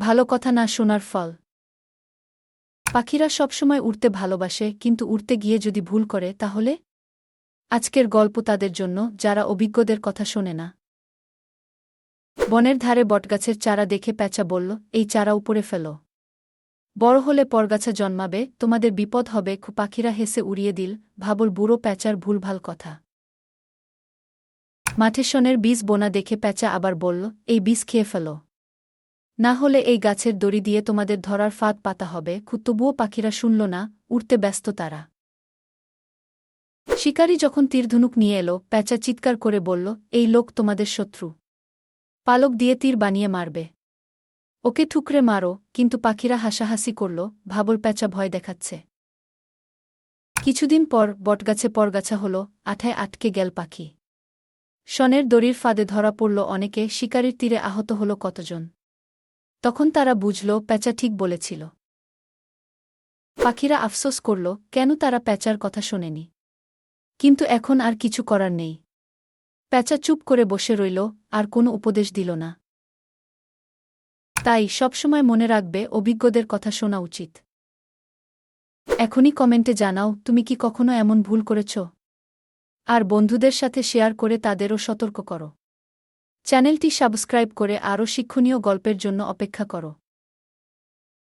ভালো কথা না শোনার ফল। পাখিরা সবসময় উড়তে ভালোবাসে, কিন্তু উড়তে গিয়ে যদি ভুল করে, তাহলে? আজকের গল্প তাদের জন্য, যারা অভিজ্ঞদের কথা শোনে না। বনের ধারে বটগাছের চারা দেখে প্যাঁচা বলল, এই চারা উপরে ফেল। বড় হলে পরগাছা জন্মাবে, তোমাদের বিপদ হবে পাখিরা হেসে উড়িয়ে দিল ভাবল বুড়ো প্যাঁচার ভুলভাল কথা। মাঠে শনের বীজ বোনা দেখে প্যাঁচা আবার বলল, এই বীজ খেয়ে ফেল। না হলে এই গাছের দড়ি দিয়ে তোমাদের ধরার ফাঁদ পাতা হবে তবুও পাখিরা শুনল না, উড়তে ব্যস্ত তারা। শিকারী যখন তীরধনুক নিয়ে এলো, প্যাঁচা চিৎকার করে বলল, এই লোক তোমাদের শত্রু। পালক দিয়ে তীর বানিয়ে মারবে। ওকে ঠুকরে মারো, কিন্তু পাখিরা হাসাহাসি করল, ভাবল প্যাঁচা ভয় দেখাচ্ছে। কিছুদিন পর বটগাছে পরগাছা হল, আঠায় আটকে গেল পাখি। শনের দড়ির ফাঁদে ধরা পড়ল অনেকে, শিকারির তীরে আহত হল কতজন। তখন তারা বুঝল, প্যাঁচা ঠিক বলেছিল। পাখিরা আফসোস করল, কেন তারা প্যাঁচার কথা শোনেনি? কিন্তু এখন আর কিছু করার নেই। প্যাঁচা চুপ করে বসে রইল, আর কোনো উপদেশ দিল না। তাই সবসময় মনে রাখবে, অভিজ্ঞদের কথা শোনা উচিত। এখনই কমেন্টে জানাও, তুমি কি কখনো এমন ভুল করেছ? আর বন্ধুদের সাথে শেয়ার করে তাদেরও সতর্ক করো। চ্যানেলটি সাবস্ক্রাইব করে আরও শিক্ষণীয় গল্পের জন্য অপেক্ষা করো।